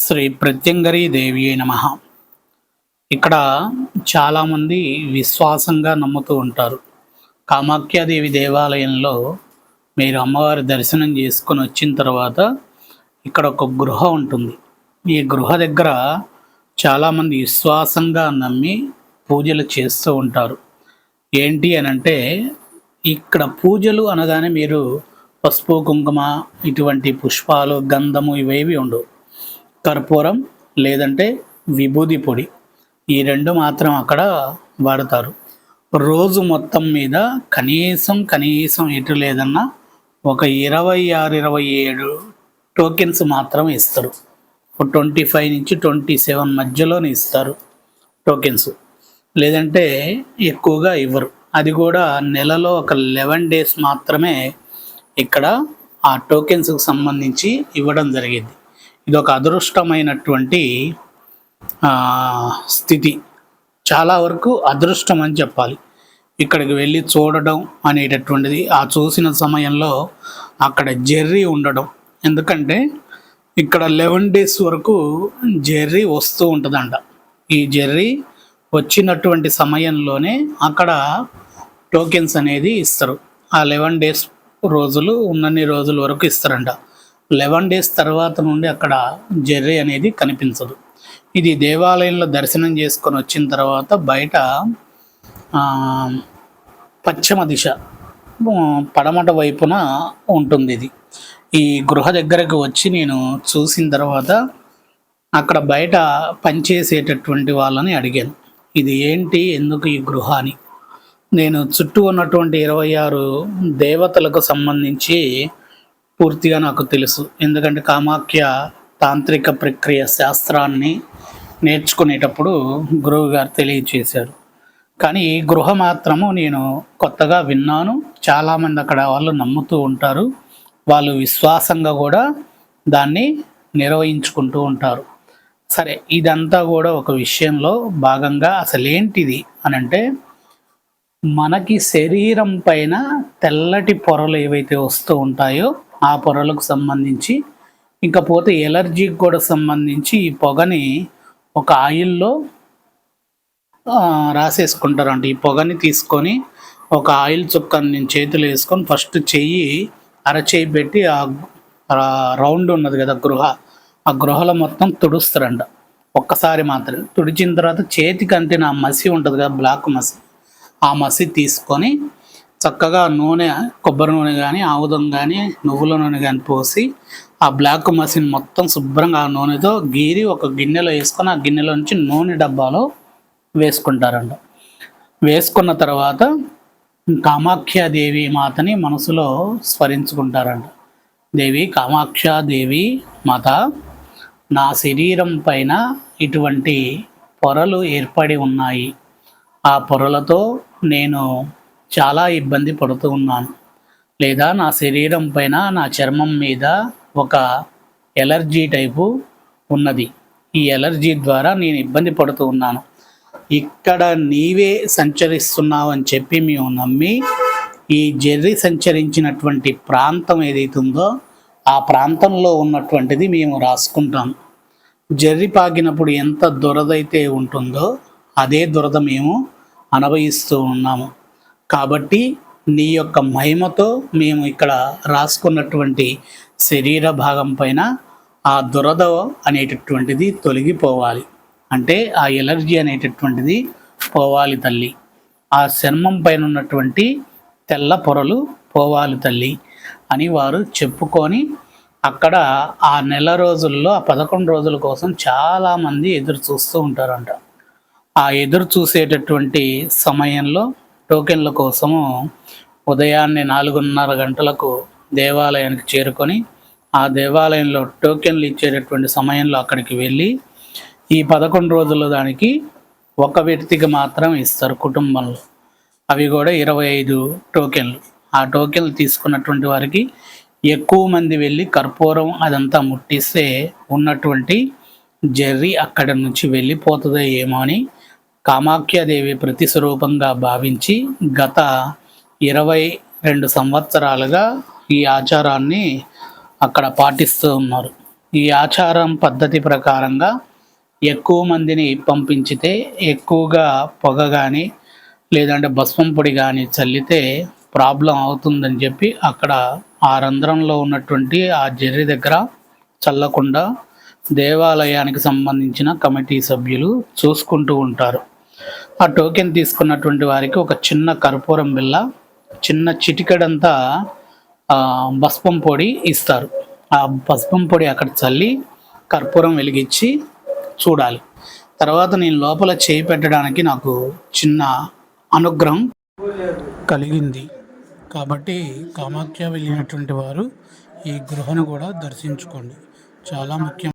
శ్రీ ప్రత్యంగరీ దేవి నమ. ఇక్కడ చాలామంది విశ్వాసంగా నమ్ముతూ ఉంటారు. కామాఖ్యాదేవి దేవాలయంలో మీరు అమ్మవారి దర్శనం చేసుకొని వచ్చిన తర్వాత ఇక్కడ ఒక గృహ ఉంటుంది. ఈ గృహ దగ్గర చాలామంది విశ్వాసంగా నమ్మి పూజలు చేస్తూ ఉంటారు. ఏంటి అని అంటే ఇక్కడ పూజలు అనగానే మీరు పసుపు కుంకుమ ఇటువంటి పుష్పాలు గంధము ఇవేవి ఉండవు. కర్పూరం లేదంటే విభూది పొడి. ఈ రెండు మాత్రం అక్కడ వాడతారు. రోజు మొత్తం మీద కనీసం కనీసం ఎటు లేదన్నా ఒక ఇరవై ఆరు ఇరవై ఏడు టోకెన్స్ మాత్రం ఇస్తారు. ట్వంటీ ఫైవ్ నుంచి ట్వంటీ సెవెన్ మధ్యలోనే ఇస్తారు టోకెన్స్. లేదంటే ఎక్కువగా ఇవ్వరు. అది కూడా నెలలో ఒక లెవెన్ డేస్ మాత్రమే ఇక్కడ ఆ టోకెన్స్కి సంబంధించి ఇవ్వడం జరిగింది. ఇది ఒక అదృష్టమైనటువంటి ఆ, స్థితి. చాలా వరకు అదృష్టం అని చెప్పాలి. ఇక్కడికి వెళ్ళి చూడడం అనేటటువంటిది ఆ చూసిన సమయంలో అక్కడ జెర్రీ ఉండడం. ఎందుకంటే ఇక్కడ లెవెన్ డేస్ వరకు జెర్రీ వస్తూ ఉంటుందంట. ఈ జెర్రీ వచ్చినటువంటి సమయంలోనే అక్కడ టోకెన్స్ అనేది ఇస్తారు. ఆ లెవెన్ డేస్ రోజులు ఉన్నన్ని రోజుల వరకు ఇస్తారంట. లెవెన్ డేస్ తర్వాత నుండి అక్కడ జెర్రీ అనేది కనిపించదు. ఇది దేవాలయంలో దర్శనం చేసుకొని వచ్చిన తర్వాత బయట పశ్చిమ దిశ పడమట వైపున ఉంటుంది ఇది. ఈ గృహ దగ్గరకు వచ్చి నేను చూసిన తర్వాత అక్కడ బయట పనిచేసేటటువంటి వాళ్ళని అడిగాను. ఇది ఏంటి? ఎందుకు ఈ గృహ అని? నేను చుట్టూ ఉన్నటువంటి ఇరవై ఆరు దేవతలకు సంబంధించి పూర్తిగా నాకు తెలుసు. ఎందుకంటే కామాఖ్య తాంత్రిక ప్రక్రియ శాస్త్రాన్ని నేర్చుకునేటప్పుడు గురువు గారు తెలియచేశారు. కానీ ఈ గృహ మాత్రము నేను కొత్తగా విన్నాను. చాలామంది అక్కడ వాళ్ళు నమ్ముతూ ఉంటారు. వాళ్ళు విశ్వాసంగా కూడా దాన్ని నిర్వహించుకుంటూ ఉంటారు. సరే ఇదంతా కూడా ఒక విషయంలో భాగంగా అసలేంటిది అని అంటే మనకి శరీరం పైన తెల్లటి పొరలు ఏవైతే వస్తూ ఉంటాయో ఆ పొరలకు సంబంధించి ఇంకపోతే ఎలర్జీకి కూడా సంబంధించి ఈ పొగని ఒక ఆయిల్లో రాసేసుకుంటారంట. ఈ పొగని తీసుకొని ఒక ఆయిల్ చుక్కని నేను చేతులు వేసుకొని ఫస్ట్ చెయ్యి అరచేయి పెట్టి ఆ రౌండ్ ఉన్నది కదా గృహ ఆ గృహలో మొత్తం తుడుస్తారంట. ఒక్కసారి మాత్రం తుడిచిన తర్వాత చేతికి అంతే నా మసి ఉంటుంది కదా బ్లాక్ మసి. ఆ మసి తీసుకొని చక్కగా నూనె కొబ్బరి నూనె కానీ ఆముదం కానీ నువ్వుల నూనె కానీ పోసి ఆ బ్లాక్ మసిన్ మొత్తం శుభ్రంగా ఆ నూనెతో గీరి ఒక గిన్నెలో వేసుకొని ఆ గిన్నెలో నుంచి నూనె డబ్బాలో వేసుకుంటారంట. వేసుకున్న తర్వాత కామాఖ్యాదేవి మాతని మనసులో స్మరించుకుంటారంట. దేవి కామాఖ్యాదేవి మాత నా శరీరం పైన ఇటువంటి పొరలు ఏర్పడి ఉన్నాయి. ఆ పొరలతో నేను చాలా ఇబ్బంది పడుతూ ఉన్నాను. లేదా నా శరీరం పైన నా చర్మం మీద ఒక ఎలర్జీ టైపు ఉన్నది. ఈ ఎలర్జీ ద్వారా నేను ఇబ్బంది పడుతూ ఉన్నాను. ఇక్కడ నీవే సంచరిస్తున్నావు అని చెప్పి మేము నమ్మి ఈ జెర్రీ సంచరించినటువంటి ప్రాంతం ఏదైతుందో ఆ ప్రాంతంలో ఉన్నటువంటిది మేము రాసుకుంటాం. జర్రి పాకినప్పుడు ఎంత దురదైతే ఉంటుందో అదే దురద మేము అనుభవిస్తూ ఉన్నాము. కాబట్టి నీ యొక్క మహిమతో మేము ఇక్కడ రాసుకున్నటువంటి శరీర భాగం పైన ఆ దురద అనేటటువంటిది తొలగిపోవాలి. అంటే ఆ ఎలర్జీ అనేటటువంటిది పోవాలి తల్లి. ఆ చర్మం పైన ఉన్నటువంటి తెల్ల పొరలు పోవాలి తల్లి అని వారు చెప్పుకొని అక్కడ ఆ నెల రోజుల్లో ఆ పదకొండు రోజుల కోసం చాలామంది ఎదురు చూస్తూ ఉంటారంట. ఆ ఎదురు చూసేటటువంటి సమయంలో టోకెన్ల కోసము ఉదయాన్నే నాలుగున్నర గంటలకు దేవాలయానికి చేరుకొని ఆ దేవాలయంలో టోకెన్లు ఇచ్చేటటువంటి సమయంలో అక్కడికి వెళ్ళి ఈ పదకొండు రోజుల దానికి ఒక వ్యక్తికి మాత్రం ఇస్తారు కుటుంబంలో. అవి కూడా ఇరవై ఐదు టోకెన్లు. ఆ టోకెన్లు తీసుకున్నటువంటి వారికి ఎక్కువ మంది వెళ్ళి కర్పూరం అదంతా ముట్టిస్తే ఉన్నటువంటి జర్రీ అక్కడి నుంచి వెళ్ళిపోతుందో ఏమో అని కామాఖ్యాదేవి ప్రతిస్వరూపంగా భావించి గత ఇరవై రెండు సంవత్సరాలుగా ఈ ఆచారాన్ని అక్కడ పాటిస్తూ ఉన్నారు. ఈ ఆచారం పద్ధతి ప్రకారంగా ఎక్కువ మందిని పంపించితే ఎక్కువగా పొగ కానీ లేదంటే భస్మం పొడి కానీ చల్లితే ప్రాబ్లం అవుతుందని చెప్పి అక్కడ ఆ రంధ్రంలో ఉన్నటువంటి ఆ జెర్రీ దగ్గర చల్లకుండా దేవాలయానికి సంబంధించిన కమిటీ సభ్యులు చూసుకుంటూ ఉంటారు. ఆ టోకెన్ తీసుకున్నటువంటి వారికి ఒక చిన్న కర్పూరం బిల్ల చిన్న చిటికెడంతా బస్పం పొడి ఇస్తారు. ఆ భస్మం పొడి అక్కడ చల్లి కర్పూరం వెలిగించి చూడాలి. తర్వాత నేను లోపల చేయి పెట్టడానికి నాకు చిన్న అనుగ్రహం కలిగింది. కాబట్టి కామాఖ్య వెళ్ళినటువంటి వారు ఈ గృహను కూడా దర్శించుకోండి. చాలా ముఖ్యం.